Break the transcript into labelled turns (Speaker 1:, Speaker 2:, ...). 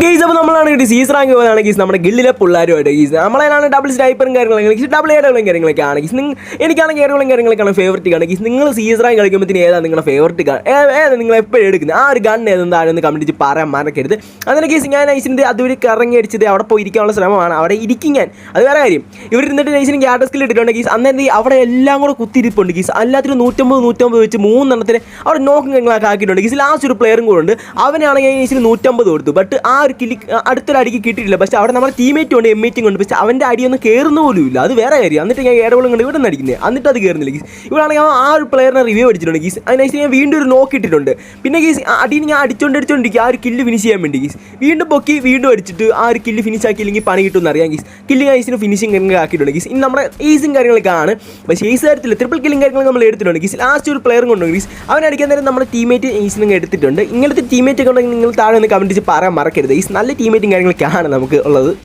Speaker 1: ഗീസ് അപ്പോൾ നമ്മളാണ് കിട്ടി സീസ് റാങ്ക് പോയതാണ്. ഗീസ് നമ്മുടെ ഗില്ലിലെ പിള്ളേരുമായിട്ട്. ഗീസ് നമ്മളാണ് ഡബിൾ സ്നൈപ്പറും കാര്യങ്ങളൊക്കെ ഗീസ് ഡബിൾ ഏടുകളും കാര്യങ്ങളൊക്കെ ആണ്. ഗീസ് നിങ്ങൾ എനിക്കാണെങ്കിൽ ഏഡുകളും കാര്യങ്ങളൊക്കെയാണ് ഫേവററ്റ് ആണ് ഗീസ് നിങ്ങൾ സീസ് റാങ്ക് കളിക്കുമ്പോഴത്തേന് ഏതാണ് നിങ്ങളുടെ ഫേവററ്റ് ഏതാണ് നിങ്ങൾ എപ്പോഴും എടുക്കുന്നത്? ആ ഒരു ഗൺ ഏതെന്താണെന്ന് കമന്റ് പറയാൻ മറക്കരുത്. അങ്ങനെ ഗീസ് ഞാൻ നൈസിന്റെ അതുവഴി കറങ്ങി അടിച്ചത് അവിടെ പോയി ഇരിക്കാനുള്ള ശ്രമമാണ്. അവിടെ ഇരിക്കും ഞാൻ. അത് വേറെ കാര്യം. ഇവർ ഇരുന്നിട്ട് നൈസിന് ക്യാറ്റർ സ്കിൽ ഇട്ടിട്ടുണ്ട്. ഗീസ് അന്നേരം അവിടെ എല്ലാം കൂടെ കുത്തിരിപ്പുണ്ട് ഗീസ് എല്ലാത്തിനും നൂറ്റമ്പത് നൂറ്റമ്പത് വെച്ച് മൂന്നെണ്ണത്തിന് അവിടെ നോക്കും കാര്യങ്ങളൊക്കെ ആക്കിയിട്ടുണ്ട്. ഗീസ് ലാസ്റ്റ് ഒരു പ്ലെയറും കൂടെ ഉണ്ട്. അവനാണെങ്കിൽ നൈസിന് നൂറ്റമ്പത് കൊടുത്തു. ബട്ട് ആ ഒരു കില്ലി അടുത്തൊരു അടിക്ക് കിട്ടിയിട്ടില്ല. പക്ഷെ അവിടെ നമ്മുടെ ടീമേറ്റ് ഉണ്ട് എമ്മേറ്റും ഉണ്ട്. പക്ഷേ അവന്റെ അടിയൊന്നും കയറുന്ന പോലും ഇല്ല അത് വേറെ കാര്യം. എന്നിട്ട് ഞാൻ ഏടവളും കണ്ട് ഇവിടെ നിന്ന് അടിക്കുന്നത് എന്നിട്ട് അത് കയറുന്നില്ല ഗീസ്. ഇവിടെയാണെങ്കിൽ ആ ഒരു പ്ലെയറിനെ റിവ്യൂ അടിച്ചിട്ടുണ്ട് ഗീസ്. അതിനനുസരിച്ച് ഞാൻ വീണ്ടും ഒരു നോക്ക് പിന്നെ ഗീസ് അടിയിൽ ഞാൻ അടിച്ചോണ്ട് അടിച്ചോണ്ടിരിക്കും ആ ഒരു കില്ല് ഫിനിഷ് ചെയ്യാൻ വേണ്ടി ഗീസ്. വീണ്ടും പൊക്കി വീണ്ടും അടിച്ചിട്ട് ആ ഒരു കില്ല് ഫിനിഷ് ആക്കിയില്ലെങ്കിൽ പണി കിട്ടുമെന്ന് അറിയാം ഗീസ്. കില്ല് ഐസിന് ഫിനിഷിങ് കാര്യങ്ങൾ ആക്കിയിട്ടുണ്ട് ഗീസ്. ഇനി നമ്മുടെ ഈസും കാര്യങ്ങളൊക്കെ ആണ്. പക്ഷേ ഈസ് കാര്യത്തിൽ ട്രിപ്പിൾ കില്ലിങ് കാര്യങ്ങൾ നമ്മൾ എടുത്തിട്ടുണ്ട് ഗീസ്. ലാസ്റ്റ് ഒരു പ്ലെയറും കൊണ്ടു ഗീസ്. അവനടിക്കാൻ നേരം നമ്മുടെ ടീമേറ്റ് ഈസിനും എടുത്തിട്ടുണ്ട്. ഇങ്ങനത്തെ ടീമേറ്റ് ഒക്കെ ഉണ്ടെങ്കിൽ നിങ്ങൾ താഴെ ഒന്ന് കമന്റ് പറയാൻ മറക്കരുത് ഈസ് നല്ല ടീമേറ്റും കാര്യങ്ങളൊക്കെയാണ് നമുക്ക് ഉള്ളത്.